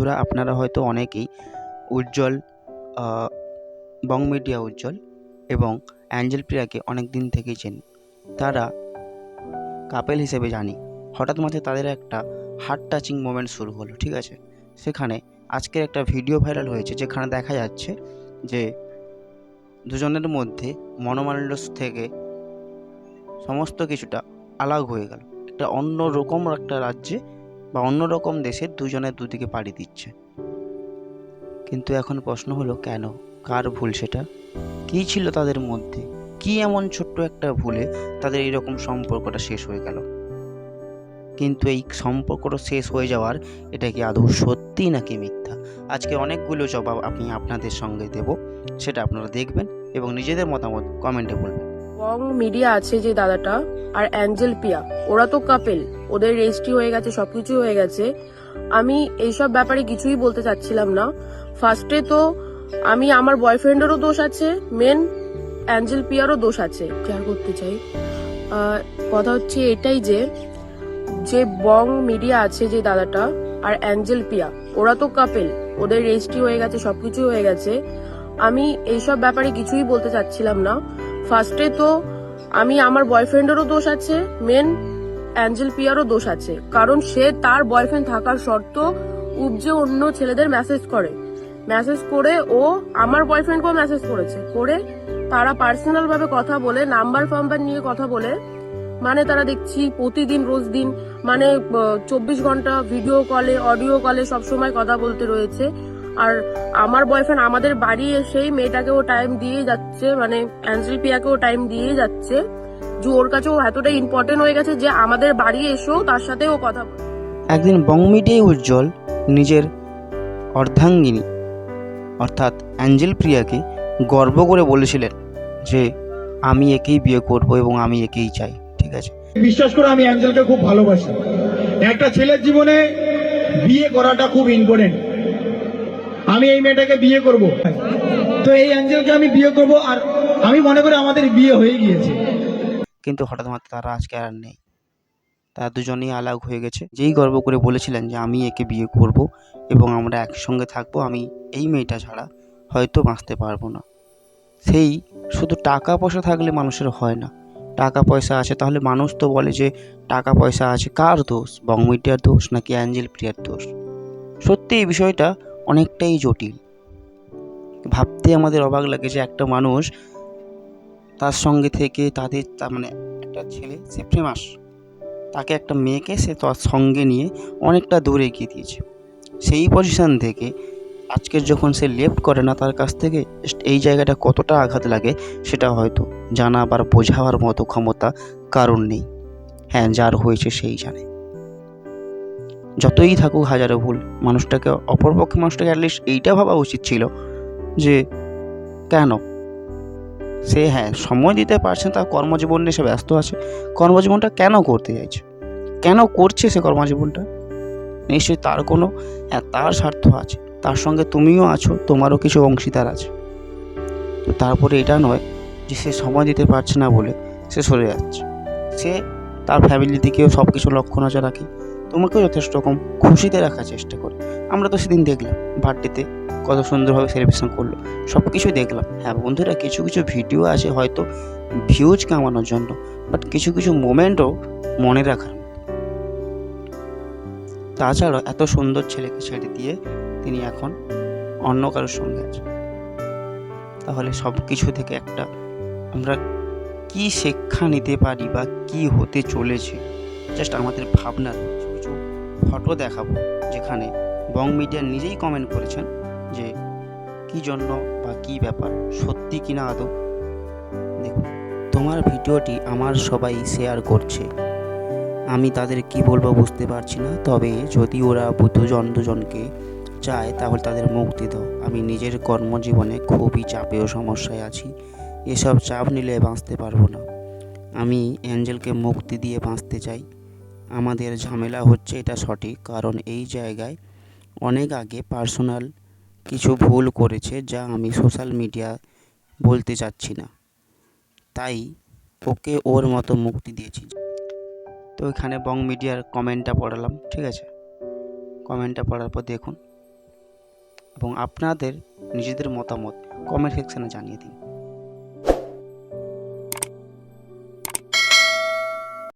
বন্ধুরা, আপনারা হয়তো অনেকেই উজ্জ্বল বং মিডিয়া উজ্জ্বল এবং অ্যাঞ্জেল প্রিয়াকে অনেক দিন থেকেই চেনেন তারা কাপেল হিসেবে জানি। হঠাৎ মাঝে তাদের একটা হার্ট টাচিং মোমেন্ট শুরু হলো, ঠিক আছে? সেখানে আজকের একটা ভিডিও ভাইরাল হয়েছে, যেখানে দেখা যাচ্ছে যে দুজনের মধ্যে মনোমালিন্য থেকে সমস্ত কিছুটা আলাগ হয়ে গেল। একটা অন্য রকম একটা রাজ্যে বা অন্য রকম দুজনের দুদিকে পাড়ি দিচ্ছে। কিন্তু এখন প্রশ্ন হলো, কেন? কার ভুল সেটা? কী ছিল তাদের মধ্যে? কি এমন ছোট্ট একটা ভুলে তাদের এইরকম সম্পর্কটা শেষ হয়ে গেল? কিন্তু এই সম্পর্কটা শেষ হয়ে যাওয়ার এটা কি আদৌ সত্যি নাকি মিথ্যা? আজকে অনেকগুলো জবাব আমি আপনাদের সঙ্গে দেব, সেটা আপনারা দেখবেন এবং নিজেদের মতামত কমেন্টে বলবেন। বং মিডিয়া আছে যে দাদাটা আর অ্যাঞ্জেল পিয়া, ওরা তো কাপেল ওদের রেজিস্ট্রি হয়ে গেছে সবকিছু হয়ে গেছে। আমি এইসব ব্যাপারে কিছুই বলতে চাচ্ছিলাম না। ফার্স্টে তো আমি আমার বয়ফ্রেন্ডেরও দোষ আছে মেন অ্যাঞ্জেল পিয়ারও দোষ আছে। কেয়ার করতে চাই? কথা হচ্ছে এটাই যে যে বং মিডিয়া আছে যে দাদাটা আর অ্যাঞ্জেল পিয়া, ওরা তো কাপেল ওদের রেজিস্ট্রি হয়ে গেছে সবকিছু হয়ে গেছে। আমি এইসব ব্যাপারে কিছুই বলতে চাচ্ছিলাম না। ফার্স্টে তো আমি আমার বয়ফ্রেন্ডেরও দোষ আছে মেন অ্যাঞ্জেল পিয়ারও দোষ আছে। কারণ সে তার বয়ফ্রেন্ড থাকার শর্ত উপজে অন্য ছেলেদের মেসেজ করে। মেসেজ করে ও আমার বয়ফ্রেন্ডকেও মেসেজ করেছে। করে তারা পার্সোনাল ভাবে কথা বলে নাম্বার ফাম্বার নিয়ে কথা বলে। মানে তারা দেখছি প্রতিদিন, রোজ দিন মানে চব্বিশ ঘণ্টা ভিডিও কলে অডিও কলে সবসময় কথা বলতে রয়েছে। আর আমার বয়ফ্রেন্ড আমাদের বাড়ি এসেই মেয়েটাকেও টাইম দিয়ে যাচ্ছে মানে অ্যাঞ্জেল পিয়াকেও টাইম দিয়ে যাচ্ছে। যে ওর কাছে ও এতটা ইম্পর্টেন্ট হয়ে গেছে যে আমাদের বাড়ি এসেও তার সাথে ও কথা বলে। একদিন বংমিডিয়াই উজ্জ্বল নিজের অর্ধাঙ্গিনী অর্থাৎ অ্যাঞ্জেল প্রিয়াকে গর্ব করে বলেছিলেন যে আমি একেই বিয়ে করব এবং আমি একেই চাই। ঠিক আছে? বিশ্বাস করে আমি অ্যাঞ্জেলকে খুব ভালোবাসি। একটা ছেলের জীবনে বিয়ে করাটা খুব ইম্পর্টেন্ট আমি এই মেয়েটাকে বিয়ে করব। তো এই অ্যাঞ্জেলকে আমি বিয়ে করব আর আমি মনে করি আমাদের বিয়ে হয়ে গিয়েছে। কিন্তু হঠাৎ মাত্র তারা আজকে আর নেই। তারা দুজনেই আলাগ হয়ে গেছে। যেই গর্ব করে বলেছিলেন যে আমি একে বিয়ে করব এবং আমরা একসঙ্গে থাকব, আমি এই মেয়েটা ছাড়া হয়তো বাঁচতে পারব না। সেই শুধু টাকা পয়সা থাকলে মানুষের হয় না। টাকা পয়সা আছে, তাহলে মানুষ তো বলে যে টাকা পয়সা আছে, কার দোষ? বংমিডিয়ার দোষ নাকি অ্যাঞ্জেল প্রিয়ার দোষ? সত্যি এই বিষয়টা অনেকটাই জটিল। ভাবতে আমাদের অবাক লাগে যে একটা মানুষ তার সঙ্গে থেকে তাদের মানে একটা ছেলে, সে ফেমাস তাকে একটা মেয়েকে সে তার সঙ্গে নিয়ে অনেকটা দূরে এগিয়ে দিয়েছে। সেই পজিশন থেকে আজকের যখন সে লেফট করে না তার কাছ থেকে এই জায়গাটা কতটা আঘাত লাগে সেটা হয়তো জানা বা বোঝাবার মতো ক্ষমতা কারণ নেই। হ্যাঁ যার হয়েছে সেই জানে। যতই থাকুক হাজারো ভুল, মানুষটাকে, অপরপক্ষে মানুষটাকে অ্যাটলিস্ট এইটা ভাবা উচিত ছিল যে, কেন? সে হ্যাঁ সময় দিতে পারছে তার কর্মজীবন নিয়ে সে ব্যস্ত আছে। কর্মজীবনটা কেন করতে চাইছে? কেন করছে সে কর্মজীবনটা? নিশ্চয়ই তার কোনো হ্যাঁ তার স্বার্থ আছে। তার সঙ্গে তুমিও আছো, তোমারও কিছু অংশীদার আছে। তো তারপরে এটা নয় যে সে সময় দিতে পারছে না বলে সে সরে যাচ্ছে। সে তার ফ্যামিলির দিকেও সব কিছু লক্ষ্য নজর রাখে। তোমাকেও যথেষ্ট রকম খুশিতে রাখার চেষ্টা করে। আমরা তো সেদিন দেখলাম, বার্থডেতে কত সুন্দরভাবে সেলিব্রেশন করল। সব কিছু দেখলাম। হ্যাঁ বন্ধুরা, কিছু কিছু ভিডিও আছে হয়তো ভিউজ কামানোর জন্য বাট কিছু কিছু মোমেন্টও মনে রাখার মতো। তাছাড়া এত সুন্দর ছেলেকে ছেড়ে দিয়ে তিনি এখন অন্য কারোর সঙ্গে আছেন। তাহলে সব কিছু থেকে একটা আমরা কি শিক্ষা নিতে পারি বা কি হতে চলেছে জাস্ট আমাদের ভাবনার ফটো দেখাবো, যেখানে বং মিডিয়া নিজেই কমেন্ট করেছেন যে, কি জন্য বা কি ব্যাপার? সত্যি কিনা আদৌ? দেখুন, তোমার ভিডিওটি আমার সবাই শেয়ার করছে। আমি তাদের কি বলব বুঝতে পারছি না, তবে যদি ওরা দুজন দুজনকে চায়, তাহলে তাদের মুক্তি দাও। আমি নিজের কর্মজীবনে খুবই চাপে ও সমস্যায় আছি। এসব চাপ নিলে বাঁচতে পারব না। আমি অ্যাঞ্জেলকে মুক্তি দিয়ে বাঁচতে চাই। আমাদের ঝামেলা হচ্ছে এটা সঠিক, কারণ এই জায়গায় অনেক আগে পার্সোনাল কিছু ভুল করেছে যা আমি সোশ্যাল মিডিয়া বলতে চাচ্ছি না। তাই ওকে ওর মতো মুক্তি দিয়েছি। তো এখানে বং মিডিয়ার কমেন্টটা পড়ালাম, ঠিক আছে? কমেন্টটা পড়ার পর দেখুন। এবং আপনাদের নিজেদের মতামত কমেন্ট সেকশনে জানিয়ে দিন।